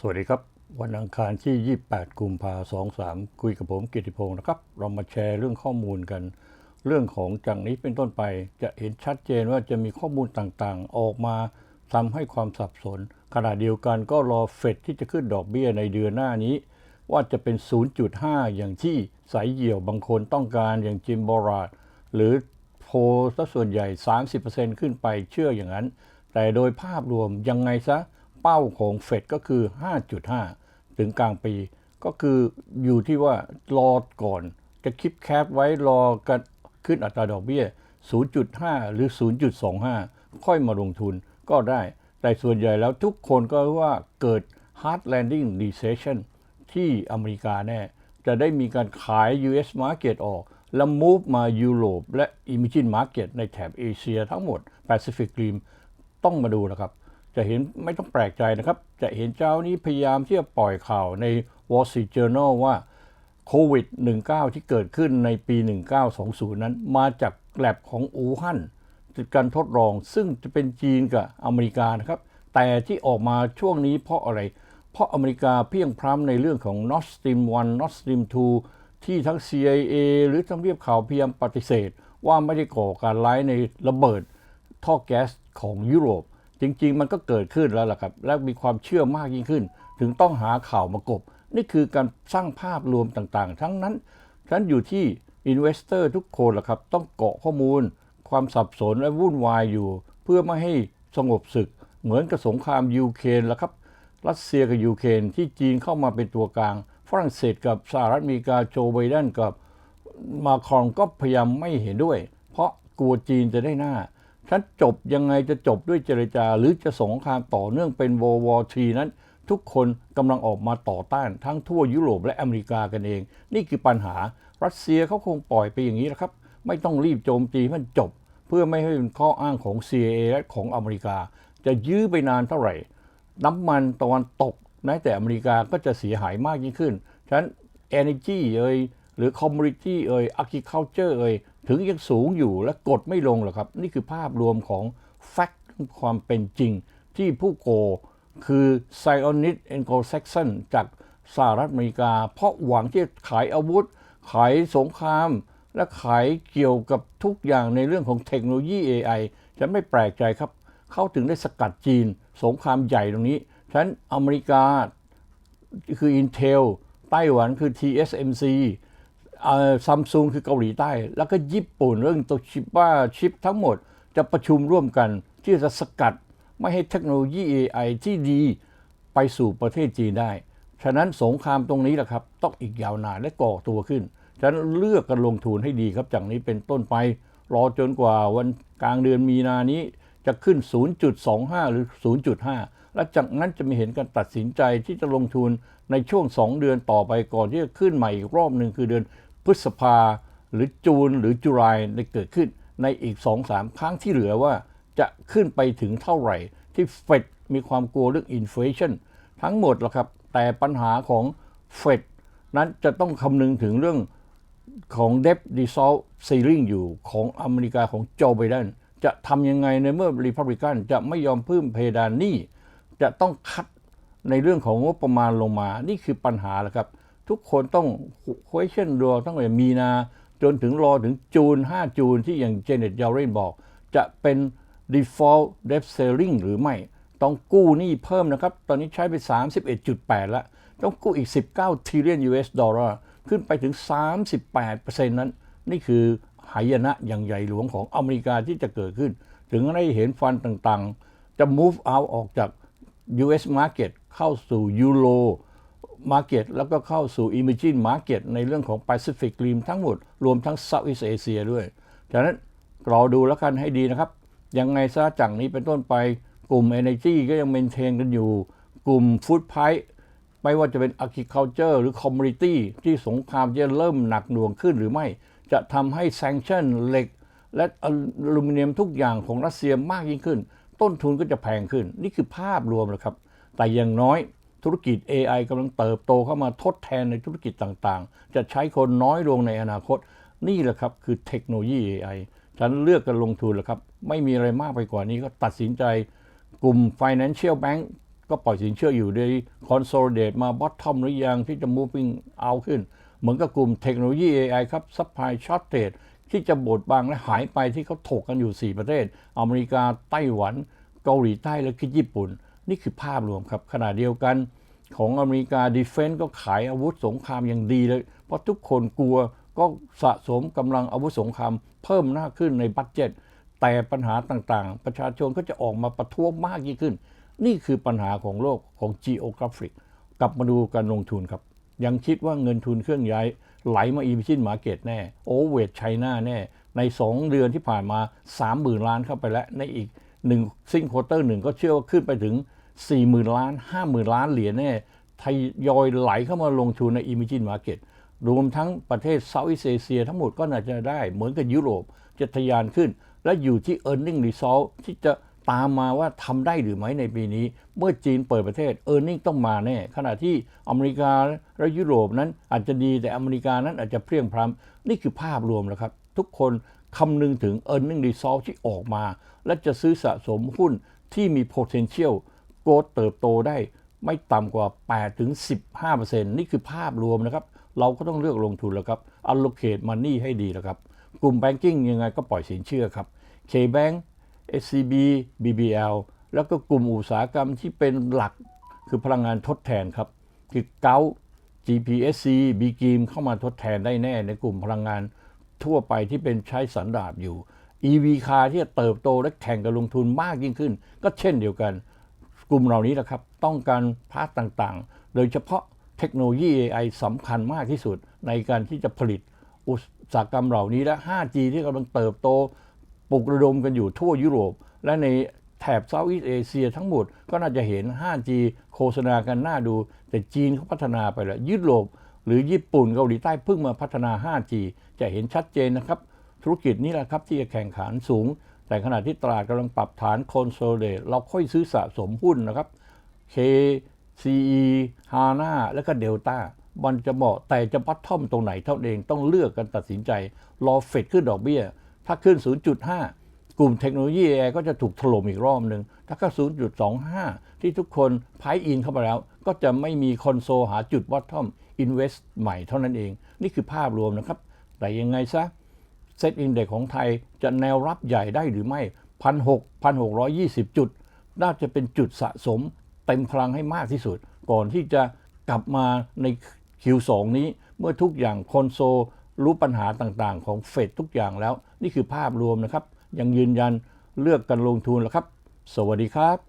สวัสดีครับ วันอังคารที่ 28 กุมภาสองสามคุยกับผมกิติพงศ์นะครับ เรามาแชร์เรื่องข้อมูลกัน เรื่องของจากนี้เป็นต้นไปจะเห็นชัดเจนว่าจะมีข้อมูลต่างๆ ออกมาทำให้ความสับสน ขณะเดียวกันก็รอเฟดที่จะขึ้นดอกเบี้ยในเดือนหน้านี้ ว่าจะเป็น 0.5 อย่างที่สายเหี่ยวบางคนต้องการอย่างจิมบอราดหรือโพลส่วนใหญ่ 30%ขึ้นไปเชื่ออย่างนั้น แต่โดยภาพรวมยังไงซะ ป้าของเฟดก็คือ 5.5 ถึงกลางปี ก็คืออยู่ที่ว่ารอก่อน จะคิดแคปไว้รอกันขึ้นอัตราดอกเบี้ย 0.5 หรือ 0.25 ค่อยมาลงทุนก็ได้ แต่ส่วนใหญ่แล้วทุกคนก็ว่าเกิด hard landing recession ที่อเมริกาแน่ จะได้มีการขาย US market ออก แล้ว move มายุโรปและ emerging market ในแถบเอเชียทั้งหมด Pacific Rim ต้องมาดูนะครับ จะเห็นไม่ต้องแปลกใจนะครับ จะเห็นเจ้านี้พยายามที่จะปล่อยข่าวใน Wall Street Journal ว่าโควิด -19 ที่เกิดขึ้นในปี 1920 นั้น มาจากแลบของอู่ฮั่นจุดการทดลองซึ่งจะเป็นจีนกับอเมริกานะครับ แต่ที่ออกมาช่วงนี้เพราะอะไร เพราะอเมริกาเพียงพร้ำในเรื่องของ Nord Stream 1 Nord Stream 2 ที่ทั้ง CIA หรือทำเรียบข่าวพยายามปฏิเสธ ว่าไม่ได้ก่อการร้ายในระเบิดท่อแก๊สของยุโรป จริง ๆ มันก็เกิดขึ้นแล้วล่ะครับ และมีความเชื่อมากยิ่งขึ้น ถึงต้องหาข่าวมากบ นี่คือการสร้างภาพรวมต่างๆ ทั้งนั้นฉะนั้นอยู่ที่ Investor ทุกคนล่ะครับ ต้องเกาะข้อมูล ความสับสนและวุ่นวายอยู่ เพื่อไม่ให้สงบศึก เหมือนกับสงครามยูเครนล่ะครับ รัสเซียกับยูเครนที่จีนเข้ามาเป็นตัวกลาง ฝรั่งเศสกับสหรัฐอเมริกาโจไบเดนกับมาครองก็พยายามไม่เห็นด้วย เพราะกลัวจีนจะได้หน้า ฉันจบยังไงจะจบด้วยเจรจา หรือจะสงครามต่อเนื่องเป็น World War III นั้น ทุกคนกำลังออกมาต่อต้านทั้งทั่วยุโรปและอเมริกากันเอง นี่คือปัญหารัสเซียเขาคงปล่อยไปอย่างนี้แหละครับ ไม่ต้องรีบโจมตีมันจบ เพื่อไม่ให้เป็นข้ออ้างของ CIA และของอเมริกา จะยื้อไปนานเท่าไหร่ น้ำมันตะวันตกแม้แต่อเมริกาก็จะเสียหายมากยิ่งขึ้นฉะนั้น energy เอ่ยหรือ commodity เอ่ย agriculture เอ่ย ถึงยังสูงอยู่และกดไม่ลงหรอกครับ นี่คือภาพรวมของ fact ความเป็นจริง ที่ผู้โกคือ Zionist Anglo-Saxon จากสหรัฐอเมริกา เพราะหวังที่จะขายอาวุธ ขายสงคราม และขายเกี่ยวกับทุกอย่างในเรื่องของเทคโนโลยี AI จะไม่แปลกใจครับ เข้าถึงได้สกัดจีน สงครามใหญ่ตรงนี้ฉะนั้นอเมริกาคือ Intel ไต้หวันคือ TSMC ซัมซุงคือเกาหลีใต้ แล้วก็ญี่ปุ่นเรื่องตัวชิปว่าชิปทั้งหมดจะประชุมร่วมกันที่จะสกัดไม่ให้เทคโนโลยี AI ที่ดีไปสู่ประเทศจีนได้ ฉะนั้นสงครามตรงนี้แหละครับ ต้องอีกยาวนานและก่อตัวขึ้น ฉะนั้นเลือกกันลงทุนให้ดีครับ จากนี้เป็นต้นไป รอจนกว่าวันกลางเดือนมีนานี้จะขึ้น 0.25 หรือ 0.5 และจากนั้นจะมีเห็นการตัดสินใจที่จะลงทุนในช่วง 2 เดือนต่อไปก่อนที่จะขึ้นใหม่อีกรอบหนึ่งคือเดือน พฤษภาหรือจูนหรือจุลายได้เกิดขึ้นในอีก 2-3 ครั้งที่เหลือว่าจะขึ้นไปถึงเท่าไหร่ ที่เฟดมีความกลัวเรื่องอินฟลชันทั้งหมดละครับ แต่ปัญหาของเฟดนั้นจะต้องคำนึงถึงเรื่องของ debt default ceiling อยู่ของอเมริกาของโจไบเดนจะทำยังไงในเมื่อรีพับลิกันจะไม่ยอมเพิ่มเพดานหนี้จะต้องคัดในเรื่องของงบประมาณลงมา นี่คือปัญหาแหละครับ ทุกคนต้อง question รอตั้งแต่มีนาจนถึงรอถึงจูน 5 จูนที่อย่างเจเน็ตยาเรนบอก จะเป็น default debt ceiling หรือไม่ ต้องกู้หนี้เพิ่มนะครับ ตอนนี้ใช้ไป 31.8 แล้ว ต้องกู้อีก 19 trillion US ดอลลาร์ขึ้นไปถึง 38%นั้น นี่คือหายนะอย่างใหญ่หลวงของอเมริกาที่จะเกิดขึ้น ถึงได้เห็นฟันต่างๆ จะ move out ออกจาก US market เข้าสู่ยูโร market แล้วก็เข้าสู่ emerging market ในเรื่องของ Pacific Rim ทั้งหมด รวมทั้ง Southeast Asia ด้วยฉะนั้นรอดูแล้วกันให้ดีนะครับ ยังไงซะจากนี้เป็นต้นไปกลุ่ม Energy ก็ยังเมนเทนกันอยู่ กลุ่ม Food Price ไม่ว่าจะเป็น agriculture หรือ commodity ที่สงครามจะเริ่มหนักหน่วงขึ้นหรือไม่ จะทำให้ sanction เหล็ก และอลูมิเนียมทุกอย่างของรัสเซียมากยิ่งขึ้น ต้นทุนก็จะแพงขึ้น นี่คือภาพรวมเลยครับ แต่อย่างน้อย ธุรกิจ AI กำลังเติบโตเข้ามาทดแทนในธุรกิจต่างๆ จะใช้คนน้อยลงในอนาคต นี่แหละครับคือเทคโนโลยี AI ฉันเลือกกันลงทุนแล้วครับ ไม่มีอะไรมากไปกว่านี้ก็ตัดสินใจกลุ่ม Financial Bank ก็ปล่อยสินเชื่ออยู่ใน consolidate มา bottom หรือยังที่จะ moving out ขึ้น เหมือนกับกลุ่มเทคโนโลยี AI ครับ supply shortage ที่จะบดบังและหายไปที่เขาถกกันอยู่ 4 ประเทศ อเมริกาไต้หวัน เกาหลีใต้และก็ญี่ปุ่น นี่คือภาพรวมครับ ขณะเดียวกันของอเมริกาดีเฟนต์ก็ขายอาวุธสงครามอย่างดีเลย เพราะทุกคนกลัวก็สะสมกำลังอาวุธสงครามเพิ่มมากขึ้นในบัตเจ็ต แต่ปัญหาต่างๆ ประชาชนก็จะออกมาประท้วงมากยิ่งขึ้น นี่คือปัญหาของโลกของ geographic กลับมาดูการลงทุนครับ ยังคิดว่าเงินทุนเครื่องย้ายไหลมา emerging market แน่ overweight China แน่ ใน 2 เดือนที่ผ่านมา 30,000 ล้านเข้าไปแล้ว ในอีกหนึ่งซิงคเตอร์หนึ่งก็เชื่อว่าขึ้นไปถึง 40,000 ล้าน 50,000 ล้านเหรียญแน่ทยอยไหลเข้ามาลงทุนใน emerging market รวมทั้งประเทศเซาท์อีสเอเชียทั้งหมดก็น่าจะได้ เหมือนกับยุโรปจะทะยานขึ้น และอยู่ที่ e a r n i n g result ที่จะตามมาว่าทำได้หรือไม่ในปีนี้ เมื่อจีนเปิดประเทศ e a r n i n g ต้องมาแน่ ขณะที่อเมริกาและยุโรปนั้นอาจจะดีแต่อเมริกานั้นอาจจะเพลียงพล้ำนี่คือภาพรวมแล้วครับ ทุกคนคำนึงถึง e a r n i n g result ที่ออกมา และจะซื้อสะสมหุ้นที่มี potential โกรเติบโตได้ไม่ต่ำกว่า 8 ถึง 15%นี่คือภาพรวมนะครับ เราก็ต้องเลือกลงทุนแล้วครับ allocate money ให้ดีแล้วครับ กลุ่ม banking ยังไงก็ปล่อยสินเชื่อครับ K-Bank SCB BBL แล้วก็กลุ่มอุตสาหกรรมที่เป็นหลักคือพลังงานทดแทนครับ คือเกา GPSC b g i m เข้ามาทดแทนได้แน่ในกลุ่มพลังงานทั่วไปที่เป็นใช้สันดาปอยู่ EV คาที่จะเติบโตและแข่งกับลงทุนมากยิ่งขึ้น ก็เช่นเดียวกัน กลุ่มเหล่านี้แหละครับ ต้องการพาร์ตต่างๆ โดยเฉพาะเทคโนโลยี AI สำคัญมากที่สุดในการที่จะผลิตอุตสาหกรรมเหล่านี้และ 5G ที่กำลังเติบโตปลุกระดมกันอยู่ทั่วยุโรป และในแถบเซาท์อีสเอเชียทั้งหมดก็น่าจะเห็น 5G โฆษณากันน่าดู แต่จีนเขาพัฒนาไปแล้วยุโรป หรือญี่ปุ่นเกาหลีใต้เพิ่งมาพัฒนา 5G จะเห็นชัดเจนนะครับ ธุรกิจนี้แหละครับที่จะแข่งขันสูง แต่ขณะที่ตลาดกำลังปรับฐานคอนโซลเดตเราค่อยซื้อสะสมหุ้นนะครับ KCE HANA และก็ Delta มันจะเหมาะแต่จะปัดท่อมตรงไหนเท่านั้นเองต้องเลือกกันตัดสินใจ รอเฟดขึ้นดอกเบี้ย ถ้าขึ้น 0.5 กลุ่มเทคโนโลยี AI ก็จะถูกถล่มอีกรอบหนึ่ง ถ้าก็ 0.25 ที่ทุกคนพายอินเข้าไปแล้ว ก็จะไม่มีคอนโซลหาจุดวัดท่อมอินเวสต์ใหม่เท่านั้นเอง นี่คือภาพรวมนะครับ แต่ยังไงซะ เซ็ตอินเด็กของไทยจะแนวรับใหญ่ได้หรือไม่1,600 1,620จุด น่าจะเป็นจุดสะสมเต็มพลังให้มากที่สุด ก่อนที่จะกลับมาใน Q2 นี้ เมื่อทุกอย่างคอนโซลรู้ปัญหาต่างๆ ของเฟดทุกอย่างแล้ว นี่คือภาพรวมนะครับ ยังยืนยันเลือกกันลงทุนแล้วครับ สวัสดีครับ